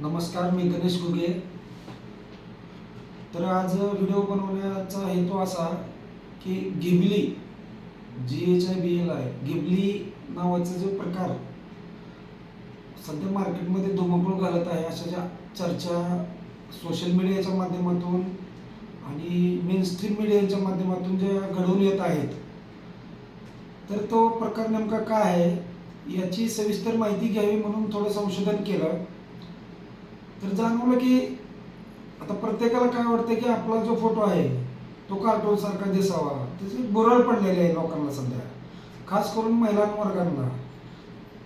नमस्कार मी गणेश घुगे. तर आज व्हिडिओ बनवण्याचा हेतू असा की Ghibli G H I B L आहे गिबली नावाचा जो प्रकार सध्या मार्केटमध्ये धुमाकूळ घालत आहे अशा ज्या चर्चा सोशल मीडियाच्या माध्यमातून आणि मेन स्ट्रीम मीडियाच्या माध्यमातून ज्या घडवून येत आहेत तर तो प्रकार नेमका काय आहे याची सविस्तर माहिती घ्यावी म्हणून थोडं संशोधन केलं. तर जाणवलं की आता प्रत्येकाला काय वाटतं की आपला जो फोटो आहे तो कार्टून सारखा दिसावा. त्याची बुरळ पडलेली आहे लोकांना सध्या. खास करून महिलांवर्गांना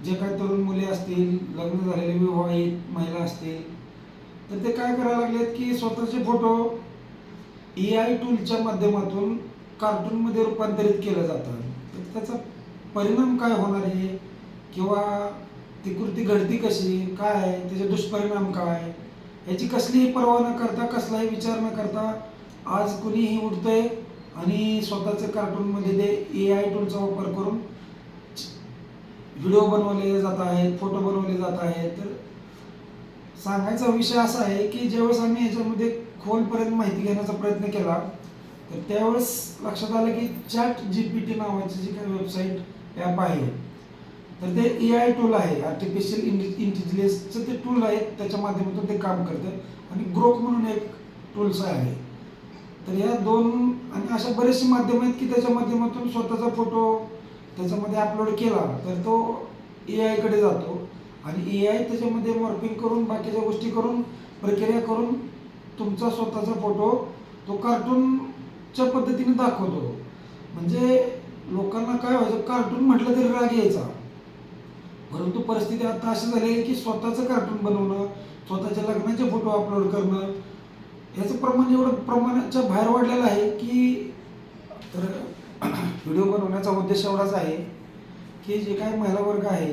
जे काही तरुण मुली असतील लग्न झालेले विवाहित महिला असतील तर ते काय करायला लागलेत की स्वतःचे फोटो ए आय टूलच्या माध्यमातून कार्टूनमध्ये रूपांतरित केलं जातं तर त्याचा परिणाम काय होणार आहे? किंवा ती कृती घडती कशी? काय त्याचे दुष्परिणाम काय? याची कसलीही पर्वा न करता कसलाही विचार न करता आज कुणीही उठतंय आणि स्वतःचं कार्टूनमध्ये ते ए आय टूलचा वापर करून व्हिडिओ बनवले जात आहेत फोटो बनवले जात आहेत. तर सांगायचा विषय असा आहे की ज्यावेळेस आम्ही याच्यामध्ये खोलपर्यंत माहिती घेण्याचा प्रयत्न केला तर त्यावेळेस लक्षात आलं की चॅट जी पी टी नावाची जी काही वेबसाईट ॲप आहे तर ते ए आय टूल आहे आर्टिफिशियल इंटेलिजन्सचं ते टूल आहे त्याच्या माध्यमातून ते काम करतं. आणि ग्रोक म्हणून एक टूल्स आहे. तर या दोन आणि अशा बरेचसे माध्यम आहेत की त्याच्या माध्यमातून स्वतःचा फोटो त्याच्यामध्ये अपलोड केला तर तो ए आयकडे जातो. आणि ए आय त्याच्यामध्ये मॉर्पिंग करून बाकीच्या गोष्टी करून प्रक्रिया करून तुमचा स्वतःचा फोटो तो कार्टूनच्या पद्धतीने दाखवतो. म्हणजे लोकांना काय व्हायचं कार्टून म्हटलं तरी राग यायचा. परंतु परिस्थिती आता अशी झाली आहे की स्वतःचं कार्टून बनवणं स्वतःच्या लग्नाचे फोटो अपलोड करणं याचं प्रमाण एवढं प्रमाणाच्या बाहेर वाढलेलं आहे की तर व्हिडिओ बनवण्याचा उद्देश एवढाच आहे की जे काही महिला वर्ग आहे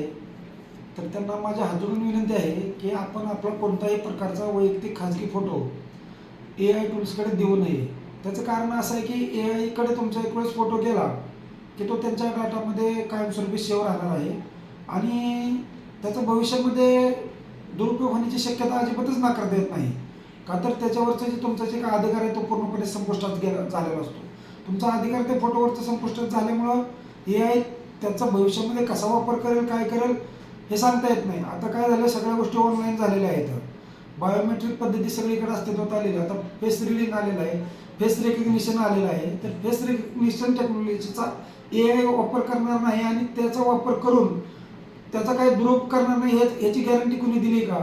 तर त्यांना माझ्या हातून विनंती आहे की आपण आपला कोणताही प्रकारचा वैयक्तिक खाजगी फोटो ए आय टूल्सकडे देऊ नये. त्याचं कारण असं आहे की ए आयकडे तुमचा एक वेळेस फोटो गेला की तो त्यांच्या डाटामध्ये कायमस्वरूपी सेव राहणार आहे. आणि त्याचा भविष्यामध्ये दुरुपयोग होण्याची शक्यता अजिबातच नाकारता येत नाही. का तर त्याच्यावरचा जे तुमचा जे काय अधिकार आहे तो पूर्णपणे संपुष्टात गेला झालेला असतो. तुमचा अधिकार त्या फोटोवरचा संपुष्टात झाल्यामुळं ए आय त्याचा भविष्यामध्ये कसा वापर करेल काय करेल हे सांगता येत नाही. आता काय झालं सगळ्या गोष्टी ऑनलाईन झालेल्या आहेत. बायोमेट्रिक पद्धती सगळीकडे अस्तित्वात आलेली आहे आता फेस रिलिंग आलेलं आहे फेस रेकग्निशन आलेलं आहे. तर फेस रेकग्निशन टेक्नॉलॉजीचा ए आय वापर करणार नाही आणि त्याचा वापर करून त्याचा काही दुरुप करणार नाही हे याची गॅरंटी कुणी दिली का?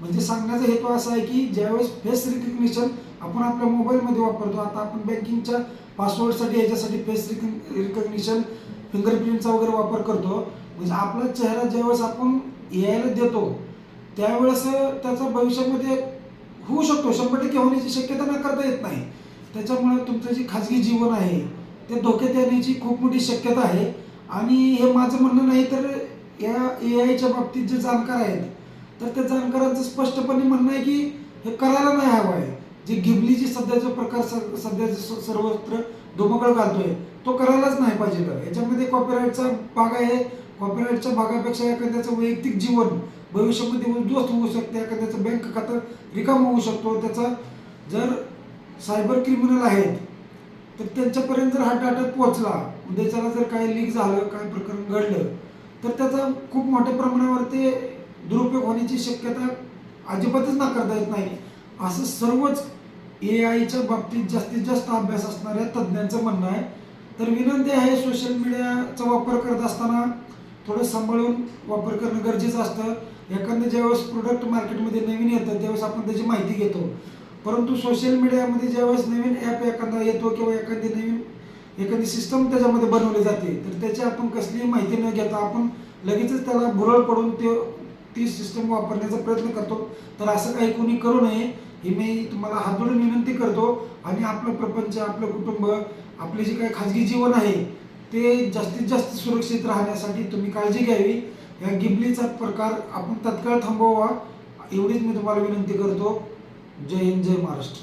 म्हणजे सांगण्याचा हेतू असा आहे की ज्यावेळेस फेस रिकग्निशन आपण आपल्या मोबाईलमध्ये वापरतो आता आपण बँकिंगच्या पासवर्डसाठी याच्यासाठी फेस रिकग्निशन फिंगरप्रिंटचा वगैरे वापर करतो. म्हणजे आपला चेहरा ज्यावेळेस आपण यायला देतो त्यावेळेस त्याचा भविष्यामध्ये होऊ शकतो. शंभर टक्के होण्याची शक्यता नाकारता येत नाही. त्याच्यामुळे तुमचं जे खाजगी जीवन आहे ते धोक्यात येण्याची खूप मोठी शक्यता आहे. आणि हे माझं म्हणणं नाही तर या ए आयच्या बाबतीत जे जाणकार आहेत तर त्या जाणकारांचं स्पष्टपणे म्हणणं आहे की हे करायला नाही हवं आहे. जे घिबली सध्या जो प्रकार स- सध्या स- सर्वत्र धुमकळ घालतोय तो करायलाच नाही पाहिजे याच्यामध्ये कॉपीराईटचा भाग आहे. कॉपीराईटच्या भागापेक्षा एखाद्याचं वैयक्तिक जीवन भविष्यामध्ये उद्ध्वस्त होऊ शकते. एखाद्याचं बँक खातं रिकाम होऊ शकतो. त्याचा जर सायबर क्रिमिनल आहेत तर त्यांच्यापर्यंत जर हा डाटा पोहोचला उद्याच्याला जर काय लीक झालं काय प्रकरण घडलं तर त्याचा खूप मोठ्या प्रमाणावर ते दुरुपयोग होण्याची शक्यता अजिबातच नाकारता येत नाही. असं सर्वच ए आयच्या बाबतीत जास्तीत जास्त अभ्यास असणाऱ्या तज्ज्ञांचं म्हणणं आहे. तर विनंती आहे सोशल मीडियाचा वापर करत असताना थोडं सांभाळून वापर करणं गरजेचं असतं. एखादं ज्यावेळेस प्रोडक्ट मार्केटमध्ये नवीन येतं त्यावेळेस आपण त्याची माहिती घेतो. परंतु सोशल मीडियामध्ये ज्यावेळेस नवीन ॲप एखादा येतो किंवा एखादी नवीन एखादी सिस्टम त्याच्यामध्ये बनवली जाते तर त्याची आपण कसलीही माहिती न घेता आपण लगेचच त्याला भुरळ पडून ते ती सिस्टम वापरण्याचा प्रयत्न करतो. तर असं काही कोणी करू नये ही मी तुम्हाला हात जोडून विनंती करतो. आणि आपलं प्रपंच आपलं कुटुंब आपले जे काही खाजगी जीवन आहे ते जास्तीत जास्त सुरक्षित राहण्यासाठी तुम्ही काळजी घ्यावी. या गिबलीचा प्रकार आपण तत्काळ थांबवावा एवढीच मी तुम्हाला विनंती करतो. जय हिंद जय महाराष्ट्र.